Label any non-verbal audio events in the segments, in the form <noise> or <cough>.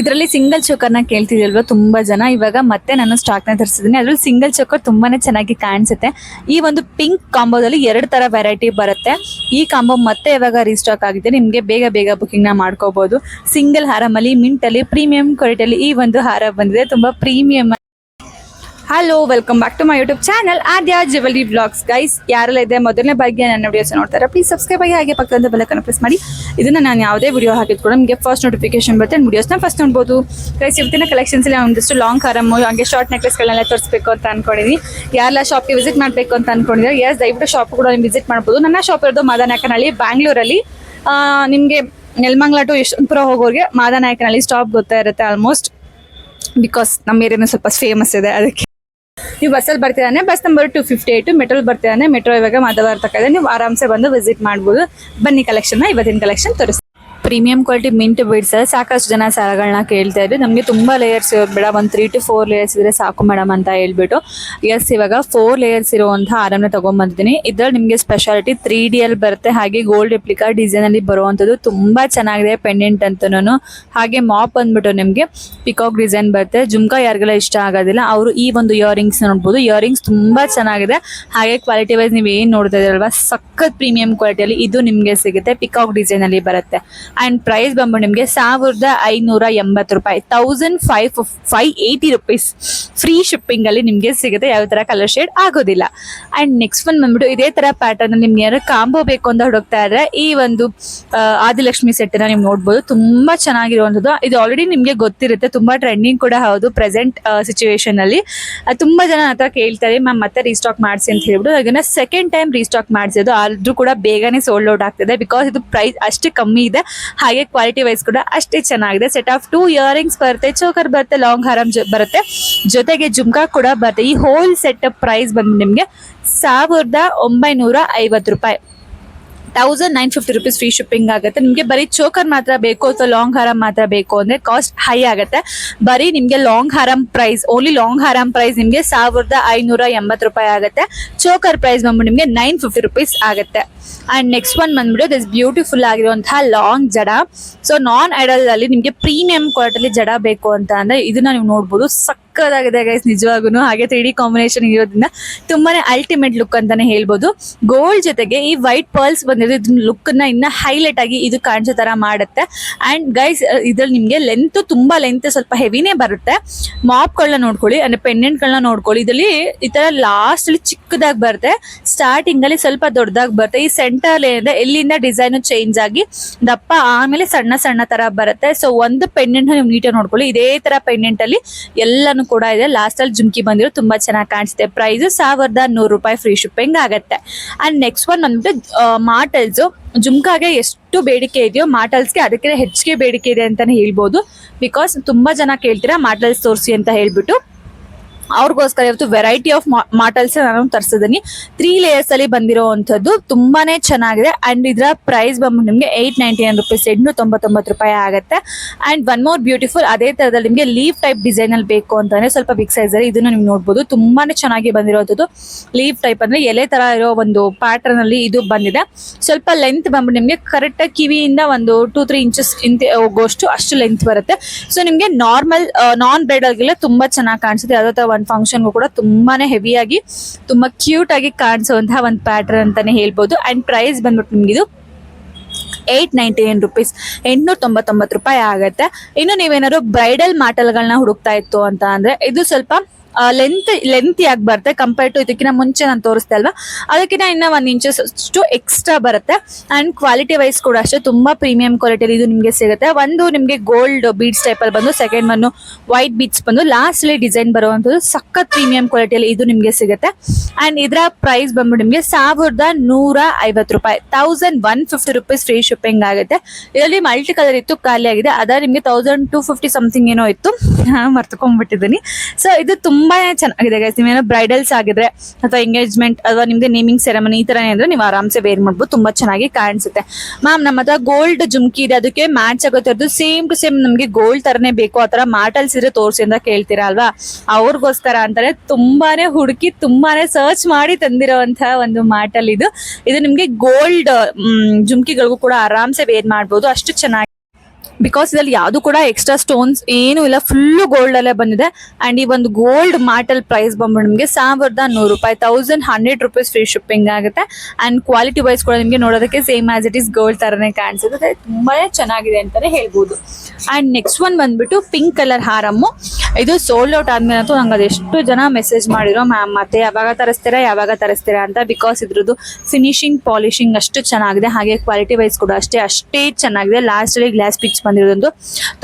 ಇದರಲ್ಲಿ ಸಿಂಗಲ್ ಚೋಕರ್ನ ಕೇಳ್ತಿದ್ದಿಲ್ವಾ ತುಂಬಾ ಜನ. ಇವಾಗ ಮತ್ತೆ ನಾನು ಸ್ಟಾಕ್ನ ತರಿಸಿದ್ದೀನಿ. ಅದ್ರಲ್ಲಿ ಸಿಂಗಲ್ ಚೋಕರ್ ತುಂಬಾನೇ ಚೆನ್ನಾಗಿ ಕಾಣಿಸುತ್ತೆ. ಈ ಒಂದು ಪಿಂಕ್ ಕಾಂಬೋದಲ್ಲಿ ಎರಡು ತರ ವೆರೈಟಿ ಬರುತ್ತೆ. ಈ ಕಾಂಬೋ ಮತ್ತೆ ಇವಾಗ ರೀಸ್ಟಾಕ್ ಆಗಿದೆ ನಿಮಗೆ ಬೇಗ ಬೇಗ ಬುಕಿಂಗ್ನ ಮಾಡ್ಕೋಬಹುದು ಸಿಂಗಲ್ ಹಾರಮಲ್ಲಿ ಮಿಂಟ್ ಅಲ್ಲಿ ಪ್ರೀಮಿಯಂ ಕ್ವಾಲಿಟಿಯಲ್ಲಿ ಈ ಒಂದು ಹಾರ ಬಂದಿದೆ. ತುಂಬಾ premium hello welcome back to my YouTube channel Aadya jewellery blogs guys ಯಾರೆಲ್ಲ ಇದೆ, ಮೊದಲನೇ ಬಗ್ಗೆ ನನ್ನ ವಿಡಿಯೋಸ್ ನೋಡ್ತಾರೆ ಪ್ಲೀಸ್ ಸಬ್ಸ್ಕ್ರೈಬ್ ಆಗಿ ಹಾಗೆ ಪಕ್ಕದ ಬೆಲಕನ್ನು ಪ್ರೆಸ್ ಮಾಡಿ. ಇದನ್ನ ನಾನು ಯಾವುದೇ ವಿಡಿಯೋ ಹಾಕಿದ್ರು ಕೂಡ ನಿಮಗೆ ಫಸ್ಟ್ ನೋಟಿಫಿಕೇಶನ್ ಬರುತ್ತೆ ವಿಡಿಯೋಸ್ನ ಫಸ್ಟ್ ನೋಡ್ಬೋದು. ಗೈಸ್ ಇವತ್ತಿನ ಕಲೆಕ್ಷನ್ಸ್ ಅಲ್ಲಿ ಒಂದಿಷ್ಟು ಲಾಂಗ್ ಹಾರಮ್ಮು ಹಾಗೆ ಶಾರ್ಟ್ ನೆಕ್ಲೆಸ್ಗಳನ್ನೆಲ್ಲ ತೋರಿಸ್ಬೇಕು ಅಂತ ಅನ್ಕೊಂಡಿದ್ದೀನಿ ಯಾರೆಲ್ಲ ಶಾಪ್ಗೆ ವಿಸಿಟ್ ಮಾಡಬೇಕು ಅಂತ ಅನ್ಕೊಂಡಿದ್ದಾರೆ ಎಸ್ ದಯವಿಟ್ಟು ಶಾಪ್ ಕೂಡ ನೀವು ವಿಸಿಟ್ ಮಾಡ್ಬೋದು. ನನ್ನ ಶಾಪ್ ಇರೋದು ಮಾದನಾಯಕನಹಳ್ಳಿ ಬ್ಯಾಂಗ್ಳೂರಲ್ಲಿ ನಿಮಗೆ ನೆಲಮಂಗ್ಲ ಟು ಯಶವಂತಪುರ ಹೋಗೋರಿಗೆ ಮಾದನಾಯಕನಹಳ್ಳಿ ಸ್ಟಾಪ್ ಗೊತ್ತಾ ಇರುತ್ತೆ ಆಲ್ಮೋಸ್ಟ್ ಬಿಕಾಸ್ ನಮ್ಮ ಏರಿಯಾನು ಸ್ವಲ್ಪ ಫೇಮಸ್ ಇದೆ, ಅದಕ್ಕೆ. ನೀವು ಬಸ್ಸಲ್ಲಿ ಬರ್ತಿದ್ದಾನೆ bus number two fifty eight metro ಬರ್ತಿದ್ದಾನೆ metro ಇವಾಗ ಇದೆ. ನೀವು ಆರಾಮ್ಸೆ ಬಂದು ವಿಸಿಟ್ ಮಾಡ್ಬೋದು. ಬನ್ನಿ ಕಲೆಕ್ಷನ್ನ ಇವತ್ತಿನ ಕಲೆಕ್ಷನ್ ತೋರಿಸ್ತೀನಿ. ಪ್ರೀಮಿಯಂ ಕ್ವಾಲಿಟಿ ಮಿಂಟ್ ಬಿಡ್ಸ್ ಸಾಕಷ್ಟು ಜನ ಸರಗಳನ್ನ ಕೇಳ್ತಾ ಇದ್ರು. ನಮಗೆ ತುಂಬ ಲೇಯರ್ಸ್ ಇರೋದು ಬೇಡ ಒಂದು ತ್ರೀ ಟು ಫೋರ್ ಲೇಯರ್ಸ್ ಇದ್ರೆ ಸಾಕು ಮೇಡಮ್ ಅಂತ ಹೇಳ್ಬಿಟ್ಟು. ಎಸ್ ಇವಾಗ ಫೋರ್ ಲೇಯರ್ಸ್ ಇರುವಂತಹ ಆರಾಮ್ನ ತಗೊಂಡ್ಬಂದಿದ್ದೀನಿ ಇದ್ರಲ್ಲಿ ನಿಮಗೆ ಸ್ಪೆಷಾಲಿಟಿ ತ್ರೀ ಡಿ ಅಲ್ಲಿ ಬರುತ್ತೆ. ಹಾಗೆ ಗೋಲ್ಡ್ ರೆಪ್ಲಿಕಾ ಡಿಸೈನ್ ಅಲ್ಲಿ ಬರುವಂತದ್ದು ತುಂಬಾ ಚೆನ್ನಾಗಿದೆ ಪೆಂಡೆಂಟ್ ಅಂತನೂ ಹಾಗೆ ಮಾಪ್ ಬಂದ್ಬಿಟ್ಟು ನಿಮಗೆ ಪಿಕಾಕ್ ಡಿಸೈನ್ ಬರುತ್ತೆ. ಜುಮ್ಕಾ ಯಾರಿಗೆಲ್ಲ ಇಷ್ಟ ಆಗೋದಿಲ್ಲ, ಅವರು ಈ ಒಂದು ಇಯರಿಂಗ್ಸ್ ನೋಡ್ಬೋದು. ಇಯರಿಂಗ್ಸ್ ತುಂಬಾ ಚೆನ್ನಾಗಿದೆ. ಹಾಗೆ ಕ್ವಾಲಿಟಿ ವೈಸ್ ನೀವು ಏನು ನೋಡ್ತಾ ಇದ್ದೀರಲ್ವಾ, ಸಖತ್ ಪ್ರೀಮಿಯಂ ಕ್ವಾಲಿಟಿಯಲ್ಲಿ ಇದು ನಿಮಗೆ ಸಿಗುತ್ತೆ ಪಿಕಾಕ್ ಡಿಸೈನ್ ಅಲ್ಲಿ ಬರುತ್ತೆ. ಅಂಡ್ ಪ್ರೈಸ್ ಬಂದ್ಬಿಟ್ಟು ನಿಮಗೆ ಸಾವಿರದ ಐನೂರ ಎಂಬತ್ತು ರೂಪಾಯಿ thousand five five eighty rupees free shipping ಅಲ್ಲಿ ನಿಮಗೆ ಸಿಗುತ್ತೆ. ಯಾವ ತರ ಕಲರ್ ಶೇಡ್ ಆಗೋದಿಲ್ಲ. ಅಂಡ್ ನೆಕ್ಸ್ಟ್ ಒಂದು ಬಂದ್ಬಿಟ್ಟು ಇದೇ ತರ ಪ್ಯಾಟರ್ನ್ ನಿಮ್ಗೆ ಯಾರು ಕಾಂಬೋ ಬೇಕು ಅಂತ ಹುಡುಕ್ತಾ ಇದ್ರೆ ಈ ಒಂದು ಆದಿಲಕ್ಷ್ಮಿ ಸೆಟ್ನ ನೀವು ನೋಡ್ಬೋದು. ತುಂಬಾ ಚೆನ್ನಾಗಿರುವಂತದ್ದು ಇದು ಆಲ್ರೆಡಿ ನಿಮಗೆ ಗೊತ್ತಿರುತ್ತೆ. ತುಂಬಾ ಟ್ರೆಂಡಿಂಗ್ ಕೂಡ ಹೌದು ಪ್ರೆಸೆಂಟ್ ಸಿಚುವೇಶನ್ ಅಲ್ಲಿ. ಆ, ತುಂಬಾ ಜನ ಹತ್ರ ಕೇಳ್ತಾರೆ ಮ್ಯಾಮ್ ಮತ್ತೆ ರೀಸ್ಟಾಕ್ ಮಾಡಿಸಿ ಅಂತ ಹೇಳ್ಬಿಟ್ಟು. ಅದನ್ನ ಸೆಕೆಂಡ್ ಟೈಮ್ ರೀಸ್ಟಾಕ್ ಮಾಡಿಸಿದ್ದು. ಆದ್ರೂ ಕೂಡ ಬೇಗನೆ ಸೋಲ್ಡ್ ಔಟ್ ಆಗ್ತಿದೆ. ಬಿಕಾಸ್ ಇದು ಪ್ರೈಸ್ ಅಷ್ಟೇ ಕಮ್ಮಿ ಇದೆ. ಹಾಗೆ ಕ್ವಾಲಿಟಿ ವೈಸ್ ಕೂಡ ಅಷ್ಟೇ ಚೆನ್ನಾಗಿದೆ. ಸೆಟ್ ಆಫ್ ಟೂ ಇಯರಿಂಗ್ಸ್ ಬರುತ್ತೆ ಚೋಕರ್ ಬರುತ್ತೆ ಲಾಂಗ್ ಹಾರಂ ಬರುತ್ತೆ. ಜೊತೆಗೆ ಜುಮ್ಕಾ ಕೂಡ ಬರುತ್ತೆ. ಈ ಹೋಲ್ ಸೆಟ್ ಪ್ರೈಸ್ ಬಂದು ನಿಮಗೆ ಸಾವಿರದ ಒಂಬೈನೂರ ಐವತ್ತು ರೂಪಾಯಿ. Thousand nine fifty rupees free shipping ಆಗುತ್ತೆ. ನಿಮಗೆ ಬರೀ ಚೋಕರ್ ಮಾತ್ರ ಬೇಕು ಅಥವಾ ಲಾಂಗ್ ಹಾರಂ ಮಾತ್ರ ಬೇಕು ಅಂದರೆ ಕಾಸ್ಟ್ ಹೈ ಆಗುತ್ತೆ. ಬರೀ ನಿಮಗೆ ಲಾಂಗ್ ಹಾರಂ ಪ್ರೈಸ್ ಓನ್ಲಿ ಲಾಂಗ್ ಹಾರಂ ಪ್ರೈಸ್ ನಿಮಗೆ ಸಾವಿರದ ಐನೂರ ಎಂಬತ್ತು ರೂಪಾಯಿ ಆಗುತ್ತೆ. ಚೋಕರ್ ಪ್ರೈಸ್ ಬಂದ್ಬಿಟ್ಟು ನಿಮಗೆ ನೈನ್ ಫಿಫ್ಟಿ ರುಪೀಸ್ ಆಗುತ್ತೆ. ಅಂಡ್ ನೆಕ್ಸ್ಟ್ ಒನ್ ಬಂದ್ಬಿಟ್ಟು ದಿಸ್ ಬ್ಯೂಟಿಫುಲ್ ಆಗಿರುವಂತಹ ಲಾಂಗ್ ಜಡ. ಸೊ ನಾನ್ ಐಡಲ್ ಅಲ್ಲಿ ನಿಮಗೆ ಪ್ರೀಮಿಯಂ ಕ್ವಾಲಿಟಿಲಿ ಜಡ ಬೇಕು ಅಂತ ಅಂದ್ರೆ ಇದನ್ನ ನೀವು ನೋಡ್ಬೋದು. ಸಕ್ಕದಾಗಿದೆ ಗೈಸ್ ನಿಜವಾಗೂ ಹಾಗೆ ತ್ರೀ ಡಿ ಕಾಂಬಿನೇಷನ್ ಇರೋದ್ರಿಂದ ತುಂಬಾನೇ ಅಲ್ಟಿಮೇಟ್ ಲುಕ್ ಅಂತಾನೆ ಹೇಳ್ಬೋದು. ಗೋಲ್ಡ್ ಜೊತೆಗೆ ಈ ವೈಟ್ ಪರ್ಲ್ಸ್ ಬಂದಿರೋದು ಇದ್ರ ನ ಇನ್ನ ಹೈಲೈಟ್ ಆಗಿ ಇದು ಕಾಣಿಸೋ ತರ ಮಾಡುತ್ತೆ. ಅಂಡ್ ಗೈಸ್ ಇದ್ರಲ್ಲಿ ನಿಮ್ಗೆ ಲೆಂತ್ ತುಂಬಾ ಲೆಂತ್ ಸ್ವಲ್ಪ ಹೆವಿನೇ ಬರುತ್ತೆ. ಮಾಪ್ಗಳನ್ನ ನೋಡ್ಕೊಳ್ಳಿ, ಅಂದ್ರೆ ಪೆಂಡೆಂಟ್ಗಳನ್ನ ನೋಡ್ಕೊಳ್ಳಿ. ಇದರಲ್ಲಿ ಈ ತರ ಲಾಸ್ಟ್ ಅಲ್ಲಿ ಚಿಕ್ಕದಾಗಿ ಬರುತ್ತೆ. ಸ್ಟಾರ್ಟಿಂಗ್ ಅಲ್ಲಿ ಸ್ವಲ್ಪ ದೊಡ್ಡದಾಗಿ ಬರುತ್ತೆ. ಈ ಸೆಂಟರ್ ಏನಿದೆ ಎಲ್ಲಿಂದ ಡಿಸೈನ್ ಚೇಂಜ್ ಆಗಿ ದಪ್ಪ ಆಮೇಲೆ ಸಣ್ಣ ಸಣ್ಣ ತರ ಬರುತ್ತೆ. ಸೊ ಒಂದು ಪೆಂಡೆಂಟ್ ನೀವು ನೀಟಾಗಿ ನೋಡ್ಕೊಳ್ಳಿ. ಇದೇ ತರ ಪೆಂಡೆಂಟ್ ಅಲ್ಲಿ ಎಲ್ಲಾನು ಕೂಡ ಇದೆ. ಲಾಸ್ಟಲ್ಲಿ ಜುಮ್ಕಿ ಬಂದಿರೋ ತುಂಬಾ ಚೆನ್ನಾಗಿ ಕಾಣಿಸುತ್ತೆ. ಪ್ರೈಸ್ ಸಾವಿರದ ನೂರು ರೂಪಾಯಿ ಫ್ರೀ ಶಿಪ್ಪಿಂಗ್ ಆಗುತ್ತೆ. ಅಂಡ್ ನೆಕ್ಸ್ಟ್ ಒನ್ ಬಂದ್ಬಿಟ್ಟು ಮಾಟಲ್ಸ್ ಜುಮ್ಕಾಗೆ ಎಷ್ಟು ಬೇಡಿಕೆ ಇದೆಯೋ ಮಾಟಲ್ಸ್ಗೆ ಅದಕ್ಕೆ ಹೆಚ್ಚಿಗೆ ಬೇಡಿಕೆ ಇದೆ ಅಂತಾನೆ ಹೇಳ್ಬೋದು. ಬಿಕಾಸ್ ತುಂಬಾ ಜನ ಕೇಳ್ತೀರಾ ಮಾಟಲ್ಸ್ ತೋರಿಸಿ ಅಂತ ಹೇಳ್ಬಿಟ್ಟು. ಅವ್ರಿಗೋಸ್ಕರ ಇವತ್ತು ವೆರೈಟಿ ಆಫ್ ಮಾಟಲ್ಸ್ ನಾನು ತರಿಸಿದ್ದೀನಿ. ತ್ರೀ ಲೇಯರ್ಸ್ ಅಲ್ಲಿ ಬಂದಿರೋವಂಥದ್ದು ತುಂಬಾನೇ ಚೆನ್ನಾಗಿದೆ. ಅಂಡ್ ಇದರ ಪ್ರೈಸ್ ಬಂದು ನಿಮಗೆ ಏಯ್ಟ್ ನೈಂಟಿ ನೈನ್ ರುಪೀಸ್ ಎಂಟು ತೊಂಬತ್ತೊಂಬತ್ತು ರೂಪಾಯಿ ಆಗುತ್ತೆ. ಅಂಡ್ ಒನ್ ಮೋರ್ ಬ್ಯೂಟಿಫುಲ್ ಅದೇ ತರದಲ್ಲಿ ನಿಮಗೆ ಲೀವ್ ಟೈಪ್ ಡಿಸೈನ್ ಅಲ್ಲಿ ಬೇಕು ಅಂತಂದ್ರೆ ಸ್ವಲ್ಪ ಬಿಗ್ ಸೈಜ್ ಅಲ್ಲಿ ಇದನ್ನ ನೀವು ನೋಡಬಹುದು ತುಂಬಾನೇ ಚೆನ್ನಾಗಿ ಬಂದಿರುವಂತದ್ದು ಲೀವ್ ಟೈಪ್ ಅಂದ್ರೆ ಎಲೆ ತರ ಇರೋ ಒಂದು ಪ್ಯಾಟರ್ನ್ ಅಲ್ಲಿ ಇದು ಬಂದಿದೆ. ಸ್ವಲ್ಪ ಲೆಂತ್ ಬಂದು ನಿಮಗೆ ಕರೆಕ್ಟ್ ಕಿವಿಯಿಂದ ಒಂದು ಟೂ ತ್ರೀ ಇಂಚಸ್ ಇಂತ ಹೋಗೋಷ್ಟು ಅಷ್ಟು ಲೆಂತ್ ಬರುತ್ತೆ. ಸೊ ನಿಮಗೆ ನಾರ್ಮಲ್ ನಾನ್ ಬ್ರೈಡಲ್ಗೆಲ್ಲ ತುಂಬಾ ಚೆನ್ನಾಗಿ ಕಾಣಿಸುತ್ತೆ. ಯಾವುದೋ ತರ ಒಂದು ಫಂಕ್ಷನ್ಗೂ ಕೂಡ ತುಂಬಾನೇ ಹೆವಿಯಾಗಿ ತುಂಬಾ ಕ್ಯೂಟ್ ಆಗಿ ಕಾಣಿಸುವಂತಹ ಒಂದು ಪ್ಯಾಟರ್ನ್ ಅಂತಾನೆ ಹೇಳ್ಬೋದು. ಅಂಡ್ ಪ್ರೈಸ್ ಬಂದ್ಬಿಟ್ಟು ನಿಮ್ಗೆ ಇದು ಏಯ್ಟ್ ನೈಂಟಿ ನೈನ್ ರುಪೀಸ್ ಎಂಟ್ನೂರ ತೊಂಬತ್ತೊಂಬತ್ತು ರೂಪಾಯಿ ಆಗುತ್ತೆ. ಇನ್ನು ನೀವೇನಾದ್ರು ಬ್ರೈಡಲ್ ಮಾಟಲ್ಗಳನ್ನ ಹುಡುಕ್ತಾ ಇತ್ತು ಅಂತ ಅಂದರೆ, ಇದು ಸ್ವಲ್ಪ ಲೆಂತ್ ಲೆಂತ್ ಆಗಿ ಬರುತ್ತೆ ಕಂಪೇರ್ ಟು ಇದಕ್ಕಿಂತ ಮುಂಚೆ ನಾನು ತೋರಿಸ್ತಾ ಅಲ್ವಾ? ಅದಕ್ಕಿಂತ ಇನ್ನ ಒನ್ ಇಂಚಸ್ ಅಷ್ಟು ಎಕ್ಸ್ಟ್ರಾ ಬರುತ್ತೆ. ಅಂಡ್ ಕ್ವಾಲಿಟಿ ವೈಸ್ ಕೂಡ ಅಷ್ಟೇ, ತುಂಬಾ ಪ್ರೀಮಿಯಂ ಕ್ವಾಲಿಟಿಯಲ್ಲಿ ಇದು ನಿಮಗೆ ಸಿಗುತ್ತೆ. ಒಂದು ನಿಮಗೆ ಗೋಲ್ಡ್ ಬೀಡ್ಸ್ ಟೈಪ್ ಅಲ್ಲಿ ಬಂದು ಸೆಕೆಂಡ್ ಒನ್ ವೈಟ್ ಬೀಡ್ಸ್ ಬಂದು ಲಾಸ್ಟ್ ಅಲ್ಲಿ ಡಿಸೈನ್ ಬರುವಂತದ್ದು ಸಖತ್ ಪ್ರೀಮಿಯಂ ಕ್ವಾಲಿಟಿಯಲ್ಲಿ ಇದು ನಿಮಗೆ ಸಿಗುತ್ತೆ. ಅಂಡ್ ಇದರ ಪ್ರೈಸ್ ಬಂದ್ಬಿಟ್ಟು ನಿಮಗೆ ಸಾವಿರದ ನೂರ ಐವತ್ತು ರೂಪಾಯಿ thousand one fifty rupees free shipping ಆಗುತ್ತೆ. ಇದರಲ್ಲಿ ಮಲ್ಟಿ ಕಲರ್ ಇತ್ತು, ಖಾಲಿ ಆಗಿದೆ. ಅದ ನಿಮಗೆ ತೌಸಂಡ್ ಟೂ ಫಿಫ್ಟಿ ಸಮಥಿಂಗ್ ಏನೋ ಇತ್ತು. <laughs> ಮರ್ತಕೊಂಡ್ಬಿಟ್ಟಿದ್ದೀನಿ. ಸೊ ಇದು ತುಂಬಾನೇ ಚೆನ್ನಾಗಿದೆ ಗೈಸ್ ನೀವೇನೋ ಬ್ರೈಡಲ್ಸ್ ಆಗಿದ್ರೆ ಅಥವಾ ಎಂಗೇಜ್ಮೆಂಟ್ ಅಥವಾ ನಿಮ್ಗೆ ನೇಮಿಂಗ್ ಸೆರೆಮನಿ ಈ ತರನೇ ಅಂದ್ರೆ ನೀವು ಆರಾಮ್ಸೆ ವೇರ್ ಮಾಡ್ಬೋದು. ತುಂಬಾ ಚೆನ್ನಾಗಿ ಕಾಣಿಸುತ್ತೆ. ಮ್ಯಾಮ್ ನಮ್ಮ ಹತ್ರ ಗೋಲ್ಡ್ ಜುಮ್ಕಿ ಇದೆ. ಅದಕ್ಕೆ ಮ್ಯಾಚ್ ಆಗೋದು ಸೇಮ್ ಟು ಸೇಮ್ ನಮ್ಗೆ ಗೋಲ್ಡ್ ತರನೇ ಬೇಕು. ಆ ತರ ಮಾಟಲ್ಸ್ ಇದ್ರೆ ತೋರಿಸಿ ಅಂತ ಕೇಳ್ತೀರಾ ಅಲ್ವಾ? ಅವ್ರಿಗೋಸ್ಕರ ಅಂತಾನೆ ತುಂಬಾನೇ ಹುಡುಕಿ, ತುಂಬಾನೇ ಸರ್ಚ್ ಮಾಡಿ ತಂದಿರುವಂತಹ ಒಂದು ಮಾಟಲ್ ಇದು. ಇದು ನಿಮ್ಗೆ ಗೋಲ್ಡ್ ಜುಮ್ಕಿಗಳಿಗೂ ಕೂಡ ಆರಾಮ್ಸೆ ವೇರ್ ಮಾಡ್ಬೋದು. ಅಷ್ಟು ಚೆನ್ನಾಗಿ ಬಿಕಾಸ್ ಇದರಲ್ಲಿ ಯಾವುದು ಕೂಡ ಎಕ್ಸ್ಟ್ರಾ ಸ್ಟೋನ್ಸ್ ಏನು ಇಲ್ಲ ಫುಲ್ಲು ಗೋಲ್ಡ್ ಅಲ್ಲೇ ಬಂದಿದೆ. ಅಂಡ್ ಈ ಒಂದು ಗೋಲ್ಡ್ ಮಾಟಲ್ ಪ್ರೈಸ್ ಬಂದ್ಬಿಟ್ಟು ನಿಮಗೆ ಸಾವಿರದ ನೂರು ರೂಪಾಯಿ thousand hundred rupees free shipping ಆಗುತ್ತೆ. ಅಂಡ್ ಕ್ವಾಲಿಟಿ ವೈಸ್ ಕೂಡ ನಿಮಗೆ ನೋಡೋದಕ್ಕೆ same as it is gold ತರನೇ ಕಾಣಿಸುತ್ತೆ ತುಂಬಾ ಚೆನ್ನಾಗಿದೆ ಅಂತಾನೆ ಹೇಳ್ಬೋದು. ಅಂಡ್ ನೆಕ್ಸ್ಟ್ ಒನ್ ಬಂದ್ಬಿಟ್ಟು ಪಿಂಕ್ ಕಲರ್ ಹಾರಮ್ಮು. ಇದು ಸೋಲ್ಡ್ ಔಟ್ ಆದ್ಮೇಲೆ ಅಂತೂ ನಂಗೆ ಅದೆಷ್ಟು ಜನ ಮೆಸೇಜ್ ಮಾಡಿರೋ ಮ್ಯಾಮ್ ಮತ್ತೆ ಯಾವಾಗ ತರಿಸ್ತೀರಾ ಯಾವಾಗ ತರಿಸ್ತೀರಾ ಅಂತ ಬಿಕಾಸ್ ಇದ್ರದ್ದು ಫಿನಿಶಿಂಗ್ ಪಾಲಿಶಿಂಗ್ ಅಷ್ಟು ಚೆನ್ನಾಗಿದೆ. ಹಾಗೆ ಕ್ವಾಲಿಟಿ ವೈಸ್ ಕೂಡ ಅಷ್ಟೇ ಅಷ್ಟೇ ಚೆನ್ನಾಗಿದೆ. ಲಾಸ್ಟ್ ಅಲ್ಲಿ ಗ್ಲಾಸ್ ಪಿಚ್ ಬಂದಿರೋದೊಂದು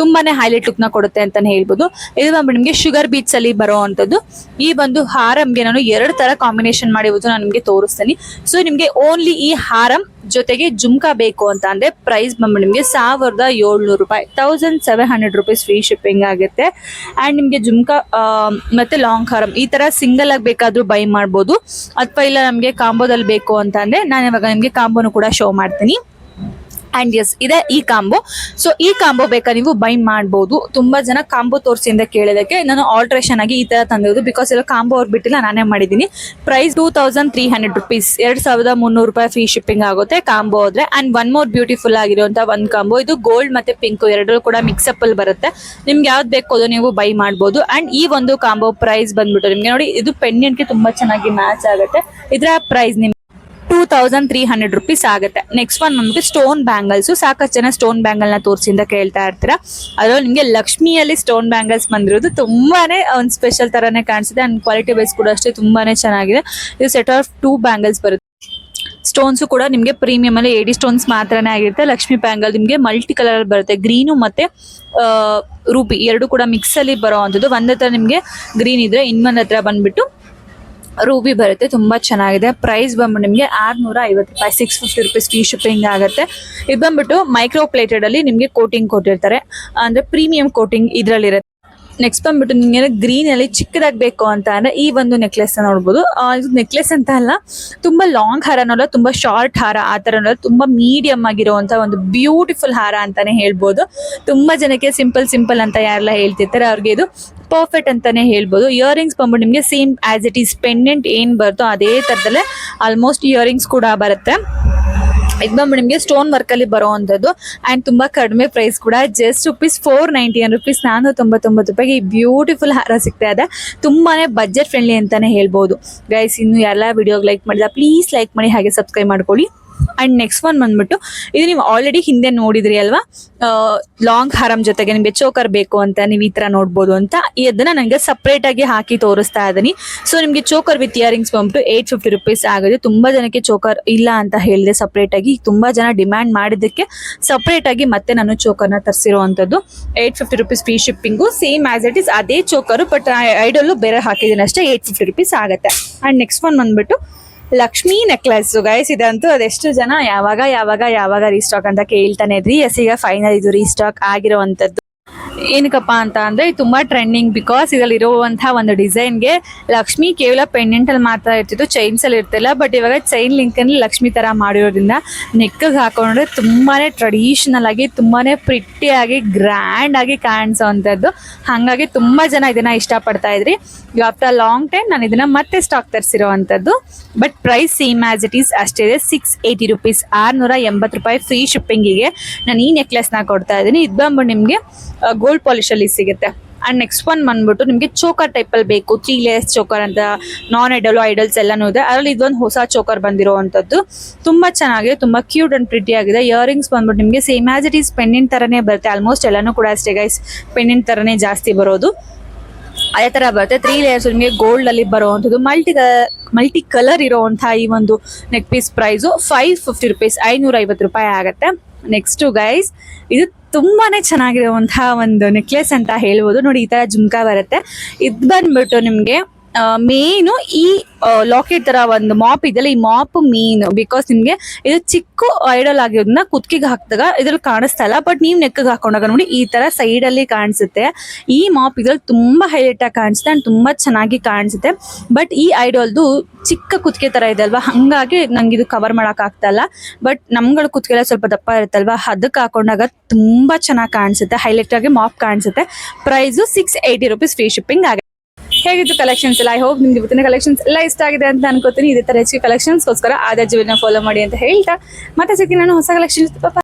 ತುಂಬಾನೇ ಹೈಲೈಟ್ ಲುಕ್ನ ಕೊಡುತ್ತೆ ಅಂತಾನೆ ಹೇಳ್ಬೋದು. ಇದು ಬಂದ್ಬಿಟ್ಟು ನಿಮಗೆ ಶುಗರ್ ಬೀಚ್ ಅಲ್ಲಿ ಅಂಥದ್ದು. ಈ ಒಂದು ಹಾರಂಗೆ ನಾನು ಎರಡು ತರ ಕಾಂಬಿನೇಷನ್ ಮಾಡಿರೋದು ನಾನು ನಿಮಗೆ ತೋರಿಸ್ತೀನಿ. ಸೊ ನಿಮಗೆ ಓನ್ಲಿ ಈ ಹಾರಂ ಜೊತೆಗೆ ಜುಮ್ಕಾ ಬೇಕು ಅಂತ ಅಂದ್ರೆ ಪ್ರೈಸ್ ಬಂದ್ಬಿಟ್ಟು ನಿಮಗೆ ಸಾವಿರದ ಏಳ್ನೂರು ರೂಪಾಯಿ thousand seven hundred rupees free shipping ಆಗುತ್ತೆ. ಆ್ಯಂಡ್ ನಿಮಗೆ ಜುಮ್ಕಾ ಮತ್ತು ಲಾಂಗ್ ಹಾರಮ್ ಈ ತರ ಸಿಂಗಲ್ ಆಗಿ ಬೇಕಾದರೂ ಬೈ ಮಾಡ್ಬೋದು. ಅಥವಾ ಇಲ್ಲ ನಮಗೆ ಕಾಂಬೋದಲ್ಲಿ ಬೇಕು ಅಂತ ಅಂದ್ರೆ ನಾನು ಇವಾಗ ನಿಮಗೆ ಕಾಂಬೋನು ಕೂಡ ಶೋ ಮಾಡ್ತೀನಿ. ಅಂಡ್ ಎಸ್ ಇದೆ ಈ ಕಾಂಬೋ. ಸೊ ಈ ಕಾಂಬೋ ಬೇಕಾ ನೀವು ಬೈ ಮಾಡ್ಬೋದು. ತುಂಬ ಜನ ಕಾಂಬೋ ತೋರಿಸಿ ಅಂತ ಕೇಳಿದಕ್ಕೆ ನಾನು ಆಲ್ಟ್ರೇಷನ್ ಆಗಿ ಈ ಥರ ತಂದಿರೋದು ಬಿಕಾಸ್ ಎಲ್ಲ ಕಾಂಬೋ ಅವ್ರು ಬಿಟ್ಟಿಲ್ಲ, ನಾನೇ ಮಾಡಿದ್ದೀನಿ. Price two thousand three hundred rupees ಎರಡು ಸಾವಿರದ ಮುನ್ನೂರು ರೂಪಾಯಿ ಫ್ರೀ ಶಿಪ್ಪಿಂಗ್ ಆಗುತ್ತೆ ಕಾಂಬೋ ಆದರೆ ಆ್ಯಂಡ್ ಒನ್ ಮೋರ್ ಬ್ಯೂಟಿಫುಲ್ ಆಗಿರುವಂಥ ಒಂದು ಕಾಂಬೋ. ಇದು ಗೋಲ್ಡ್ ಮತ್ತು ಪಿಂಕು ಎರಡರೂ ಕೂಡ ಮಿಕ್ಸಪ್ ಅಲ್ಲಿ ಬರುತ್ತೆ. ನಿಮ್ಗೆ ಯಾವ್ದು ಬೇಕು ಅದು ನೀವು ಬೈ ಮಾಡ್ಬೋದು. ಆ್ಯಂಡ್ ಈ ಒಂದು ಕಾಂಬೋ ಪ್ರೈಸ್ ಬಂದ್ಬಿಟ್ಟು ನಿಮಗೆ ನೋಡಿ, ಇದು ಪೆಂಡೆಂಟ್ಗೆ ತುಂಬ ಚೆನ್ನಾಗಿ ಮ್ಯಾಚ್ ಆಗುತ್ತೆ. ಇದರ ಪ್ರೈಸ್ ನಿಮ್ಗೆ two thousand three hundred rupees ಆಗುತ್ತೆ. ನೆಕ್ಸ್ಟ್ ಒನ್ ಬಂದ್ಬಿಟ್ಟು ಸ್ಟೋನ್ ಬ್ಯಾಂಗಲ್ಸ್ ಸಾಕಷ್ಟು ಜನ ಸ್ಟೋನ್ ಬ್ಯಾಂಗಲ್ನ ತೋರಿಸಿ ಕೇಳ್ತಾ ಇರ್ತೀರಾ? ಅದ್ರಲ್ಲಿ ನಿಮಗೆ ಲಕ್ಷ್ಮಿಯಲ್ಲಿ ಸ್ಟೋನ್ ಬ್ಯಾಂಗಲ್ಸ್ ಬಂದಿರೋದು ತುಂಬಾನೇ ಒಂದು ಸ್ಪೆಷಲ್ ತರಾನೇ ಕಾಣಿಸುತ್ತೆ ಅಂಡ್ ಕ್ವಾಲಿಟಿ ವೈಸ್ ಕೂಡ ಅಷ್ಟೇ ತುಂಬಾನೇ ಚೆನ್ನಾಗಿದೆ. ಇದು ಸೆಟ್ ಆಫ್ ಟೂ ಬ್ಯಾಂಗಲ್ಸ್ ಬರುತ್ತೆ. ಸ್ಟೋನ್ಸ್ ಕೂಡ ನಿಮಗೆ ಪ್ರೀಮಿಯಂ ಅಲ್ಲಿ ಏಡಿ ಸ್ಟೋನ್ಸ್ ಮಾತ್ರನೇ ಆಗಿರುತ್ತೆ. ಲಕ್ಷ್ಮಿ ಬ್ಯಾಂಗಲ್ ನಿಮಗೆ ಮಲ್ಟಿ ಕಲರ್ ಬರುತ್ತೆ. ಗ್ರೀನು ಮತ್ತೆ ರೂಪಿ ಎರಡು ಕೂಡ ಮಿಕ್ಸ್ ಅಲ್ಲಿ ಬರೋ ಅಂಥದ್ದು. ಒಂದ್ ಹತ್ರ ನಿಮಗೆ ಗ್ರೀನ್ ಇದ್ರೆ ಇನ್ನೊಂದ್ ಹತ್ರ ಬಂದ್ಬಿಟ್ಟು ರೂಬಿ ಬರುತ್ತೆ, ತುಂಬಾ ಚೆನ್ನಾಗಿದೆ. ಪ್ರೈಸ್ ಬಂದ್ಬಿಟ್ಟು ನಿಮಗೆ ಆರ್ನೂರ ಐವತ್ತು ರೂಪಾಯಿ six fifty rupees free shipping ಆಗುತ್ತೆ. ಇದು ಬಂದ್ಬಿಟ್ಟು ಮೈಕ್ರೋ ಪ್ಲೇಟೆಡ್ ಅಲ್ಲಿ ನಿಮಗೆ ಕೋಟಿಂಗ್ ಕೊಟ್ಟಿರ್ತಾರೆ. ಅಂದ್ರೆ ಪ್ರೀಮಿಯಂ ಕೋಟಿಂಗ್ ಇದ್ರಲ್ಲಿರುತ್ತೆ. ನೆಕ್ಸ್ಟ್ ಬಂದ್ಬಿಟ್ಟು ನಿಮಗೆ ಗ್ರೀನ್ ಅಲ್ಲಿ ಚಿಕ್ಕದಾಗಿ ಬೇಕು ಅಂತ ಅಂದ್ರೆ ಈ ಒಂದು ನೆಕ್ಲೆಸ್ ನೋಡ್ಬೋದು. ಇದು ನೆಕ್ಲೆಸ್ ಅಂತ ಅಲ್ಲ, ತುಂಬಾ ಲಾಂಗ್ ಹಾರನಲ್ಲ ತುಂಬಾ ಶಾರ್ಟ್ ಹಾರ, ಆ ತರ ತುಂಬಾ ಮೀಡಿಯಂ ಆಗಿರುವಂತ ಒಂದು ಬ್ಯೂಟಿಫುಲ್ ಹಾರ ಅಂತಾನೆ ಹೇಳ್ಬೋದು. ತುಂಬಾ ಜನಕ್ಕೆ ಸಿಂಪಲ್ ಸಿಂಪಲ್ ಅಂತ ಯಾರೆಲ್ಲ ಹೇಳ್ತಿರ್ತಾರೆ, ಅವ್ರಿಗೆ ಇದು ಪರ್ಫೆಕ್ಟ್ ಅಂತಾನೆ ಹೇಳ್ಬೋದು. ಇಯರಿಂಗ್ಸ್ ಬಂದ್ಬಿಟ್ಟು ನಿಮಗೆ same as it is pendant ಏನ್ ಬರುತ್ತೋ ಅದೇ ತರದಲ್ಲೇ ಆಲ್ಮೋಸ್ಟ್ ಇಯರಿಂಗ್ಸ್ ಕೂಡ ಬರುತ್ತೆ. ಇದು ನಿಮ್ಗೆ ಸ್ಟೋನ್ ವರ್ಕ್ ಅಲ್ಲಿ ಬರುವಂತದ್ದು ಅಂಡ್ ತುಂಬಾ ಕಡಿಮೆ ಪ್ರೈಸ್ ಕೂಡ. Just rupees four ninety one rupees ನಾನ್ನೂರ ತೊಂಬತ್ತೊಂಬತ್ತು ರೂಪಾಯಿಗೆ ಈ ಬ್ಯೂಟಿಫುಲ್ ಹಾರ ಸಿಗ್ತಾ ಇದೆ. ತುಂಬಾನೇ ಬಜೆಟ್ ಫ್ರೆಂಡ್ಲಿ ಅಂತಾನೆ ಹೇಳ್ಬೋದು. ಗೈಸ್ ಇನ್ನು ಎಲ್ಲ ವಿಡಿಯೋಗೆ ಲೈಕ್ ಮಾಡಿದ ಪ್ಲೀಸ್ ಲೈಕ್ ಮಾಡಿ, ಹಾಗೆ ಸಬ್ಸ್ಕ್ರೈಬ್ ಮಾಡ್ಕೊಳ್ಳಿ. ಅಂಡ್ ನೆಕ್ಸ್ಟ್ ಒನ್ ಬಂದ್ಬಿಟ್ಟು, ಇದು ನೀವು ಆಲ್ರೆಡಿ ಹಿಂದೆ ನೋಡಿದ್ರಿ ಅಲ್ವಾ? ಲಾಂಗ್ ಹಾರಂ ಜೊತೆಗೆ ನಿಮಗೆ ಚೋಕರ್ ಬೇಕು ಅಂತ ನೀವು ಈ ತರ ನೋಡ್ಬೋದು ಅಂತ ಇದನ್ನ ನನಗೆ ಸಪ್ರೇಟ್ ಆಗಿ ಹಾಕಿ ತೋರಿಸ್ತಾ ಇದ್ದೀನಿ. ಸೊ ನಿಮಗೆ ಚೋಕರ್ ವಿತ್ ಇಯರಿಂಗ್ಸ್ ಬಂದ್ಬಿಟ್ಟು ಏಟ್ ಫಿಫ್ಟಿ ರುಪೀಸ್ ಆಗಿದೆ ತುಂಬಾ ಜನಕ್ಕೆ ಚೋಕರ್ ಇಲ್ಲ ಅಂತ ಹೇಳಿದೆ ಸಪ್ರೇಟ್ ಆಗಿ, ತುಂಬಾ ಜನ ಡಿಮ್ಯಾಂಡ್ ಮಾಡಿದ್ದಕ್ಕೆ ಸಪ್ರೇಟ್ ಆಗಿ ಮತ್ತೆ ನಾನು ಚೋಕರ್ನ ತರಿಸಿರುವಂತದ್ದು eight fifty rupees free shipping same as it is ಅದೇ ಚೋಕರು ಬಟ್ ಐಡಲ್ಲು ಬೇರೆ ಹಾಕಿದ್ದೀನಿ ಅಷ್ಟೇ ಏಟ್ ಫಿಫ್ಟಿ ರುಪೀಸ್ ಆಗುತ್ತೆ. ಅಂಡ್ ನೆಕ್ಸ್ಟ್ ಒನ್ ಬಂದ್ಬಿಟ್ಟು ಲಕ್ಷ್ಮೀ ನೆಕ್ಲೆಸ್ ಗೈಸ್ ಇದಂತೂ ಅದೆಷ್ಟು ಜನ ಯಾವಾಗ ಯಾವಾಗ ಯಾವಾಗ ರೀಸ್ಟಾಕ್ ಅಂತ ಕೇಳ್ತಾನೆ ಇದ್ರಿ. ಎಸ್, ಈಗ ಫೈನಲ್ ಇದು ರೀಸ್ಟಾಕ್ ಆಗಿರುವಂತದ್ದು. ಏನಕ್ಕಪ್ಪ ಅಂತ ಅಂದ್ರೆ ತುಂಬಾ ಟ್ರೆಂಡಿಂಗ್ ಬಿಕಾಸ್ ಇದರಲ್ಲಿ ಇರುವಂತಹ ಒಂದು ಡಿಸೈನ್ಗೆ ಲಕ್ಷ್ಮಿ ಕೇವಲ ಪೆಂಡೆಂಟ್ ಅಲ್ಲಿ ಮಾತ್ರ ಇರ್ತಿತ್ತು ಚೈನ್ಸ್ ಅಲ್ಲಿ ಇರ್ತಿಲ್ಲ ಬಟ್ ಇವಾಗ ಚೈನ್ ಲಿಂಕ್ ಅಲ್ಲಿ ಲಕ್ಷ್ಮಿ ತರ ಮಾಡಿರೋದ್ರಿಂದ ನೆಕ್ಕಗೆ ಹಾಕೊಂಡ್ರೆ ತುಂಬಾನೇ ಟ್ರೆಡಿಷನಲ್ ಆಗಿ, ತುಂಬಾನೇ ಪ್ರಿಟ್ಟಿ ಆಗಿ ಗ್ರ್ಯಾಂಡ್ ಆಗಿ ಕಾಣಿಸೋವಂಥದ್ದು ಹಾಗಾಗಿ ತುಂಬಾ ಜನ ಇದನ್ನ ಇಷ್ಟಪಡ್ತಾ ಇದ್ರಿ. ಆಫ್ಟರ್ ಲಾಂಗ್ ಟೈಮ್ ನಾನು ಇದನ್ನ ಮತ್ತೆ stock ತರಿಸಿರುವಂಥದ್ದು. But price same as it is ಅಷ್ಟೇ ಇದೆ. ಸಿಕ್ಸ್ ಏಯ್ಟಿ ರುಪೀಸ್ ಆರುನೂರ ಎಂಬತ್ತು ರೂಪಾಯಿ ಫ್ರೀ ಶಿಪ್ಪಿಂಗಿಗೆ ನಾನು ಈ ನೆಕ್ಲೆಸ್ನ ಕೊಡ್ತಾ ಇದ್ದೀನಿ. ಇದು ಬಂದ್ಬಿಟ್ಟು ನಿಮಗೆ ಗೋಲ್ಡ್ ಪಾಲಿಶಲ್ಲಿ ಸಿಗುತ್ತೆ. ಅಂಡ್ ನೆಕ್ಸ್ಟ್ ಒನ್ ಬಂದ್ಬಿಟ್ಟು ನಿಮಗೆ ಚೋಕರ್ ಟೈಪಲ್ಲಿ ಬೇಕು. ತ್ರೀ ಲೇಯರ್ಸ್ ಚೋಕರ್ ಅಂತ ನಾನ್ ಐಡಲ್ ಐಡಲ್ಸ್ ಎಲ್ಲನೂ ಇದೆ. ಅದರಲ್ಲಿ ಇದೊಂದು ಹೊಸ ಚೋಕರ್ ಬಂದಿರುವಂಥದ್ದು. ತುಂಬಾ ಚೆನ್ನಾಗಿದೆ, ತುಂಬಾ ಕ್ಯೂಟ್ ಅಂಡ್ ಪ್ರಿಟಿ ಆಗಿದೆ. ಇಯರಿಂಗ್ಸ್ ಬಂದ್ಬಿಟ್ಟು ನಿಮಗೆ same as it is pendant ತರನೇ ಬರುತ್ತೆ. ಆಲ್ಮೋಸ್ಟ್ ಎಲ್ಲನೂ ಕೂಡ ಅಷ್ಟೇ ಗೈಸ್ ಪೆಂಡೆಂಟ್ ತರನೇ ಜಾಸ್ತಿ ಬರೋದು. ಅದೇ ತರ ಬರುತ್ತೆ. ತ್ರೀ ಲೇಯರ್ಸ್ ನಿಮಗೆ ಗೋಲ್ಡ್ ಅಲ್ಲಿ ಬರುವಂಥದ್ದು. ಮಲ್ಟಿ ಮಲ್ಟಿ ಕಲರ್ ಇರುವಂತಹ ಈ ಒಂದು neck piece price five fifty rupees ಐನೂರ ರೂಪಾಯಿ ಆಗುತ್ತೆ. ನೆಕ್ಸ್ಟ್ ಗೈಸ್ ಇದು ತುಂಬಾನೇ ಚೆನ್ನಾಗಿರುವಂತಹ ಒಂದು ನೆಕ್ಲೆಸ್ ಅಂತ ಹೇಳ್ಬೋದು. ನೋಡಿ ಈ ತರ ಜುಮ್ಕಾ ಬರುತ್ತೆ. ಇದು ಬಂದ್ಬಿಟ್ಟು ನಿಮಗೆ ಮೇನು ಈ ಲಾಕೆಟ್ ತರ ಒಂದು ಮಾಪ್ ಇದೆಯಲ್ಲ ಈ ಮಾಪ್ ಮೇನ್ ಬಿಕಾಸ್ ನಿಮ್ಗೆ ಇದು ಚಿಕ್ಕ ಐಡಲ್ ಆಗಿರೋದನ್ನ ಕುತ್ತಿಗೆ ಹಾಕಿದಾಗ ಇದ್ರಲ್ಲಿ ಕಾಣಿಸ್ತಾ ಬಟ್ ನೀವು ನೆಕ್ಗೆ ಹಾಕೊಂಡಾಗ ನೋಡಿ ಈ ತರ ಸೈಡ್ ಅಲ್ಲಿ ಕಾಣಿಸುತ್ತೆ. ಈ ಮಾಪ್ ಇದ್ರಲ್ಲಿ ತುಂಬಾ ಹೈಲೈಟ್ ಆಗಿ ಕಾಣಿಸುತ್ತೆ ಅಂಡ್ ತುಂಬಾ ಚೆನ್ನಾಗಿ ಕಾಣಿಸುತ್ತೆ. ಬಟ್ ಈ ಐಡಲ್ದು ಚಿಕ್ಕ ಕುತ್ತಿಗೆ ತರ ಇದೆ ಅಲ್ವಾ? ಹಂಗಾಗಿ ನಂಗೆ ಇದು ಕವರ್ ಮಾಡಕ್ ಆಗ್ತಾ ಬಟ್ ನಮ್ಗಳ ಕುತ್ತಿಗೆ ಸ್ವಲ್ಪ ದಪ್ಪ ಇರುತ್ತಲ್ವಾ ಅದಕ್ಕೆ ಹಾಕೊಂಡಾಗ ತುಂಬಾ ಚೆನ್ನಾಗಿ ಕಾಣಿಸುತ್ತೆ. ಹೈಲೈಟ್ ಆಗಿ ಮಾಪ್ ಕಾಣಿಸುತ್ತೆ. Price six eighty rupees free shipping ಆಗುತ್ತೆ ಹೇಗಿತ್ತು ಕಲೆಕ್ಷನ್ಸ್ ಎಲ್ಲ? ಐ ಹೋಪ್ ನಿಮ್ಗೆ ಇವತ್ತಿನ ಕಲೆಕ್ಷನ್ಸ್ ಎಲ್ಲ ಇಷ್ಟ ಆಗಿದೆ ಅಂತ ಅನ್ಕೋತೀನಿ. ಇದೇ ತರ ಹೆಚ್ಚಿಗೆ ಕಲೆಕ್ಷನ್ಸ್ಗೋಸ್ಕರ ಆದ ಜೀವನ ಫಾಲೋ ಮಾಡಿ ಅಂತ ಹೇಳ್ತಾ. ಮತ್ತೆ ಸಿಕ್ಕಿ ನಾನು ಹೊಸ ಕಲೆಕ್ಷನ್ಸ್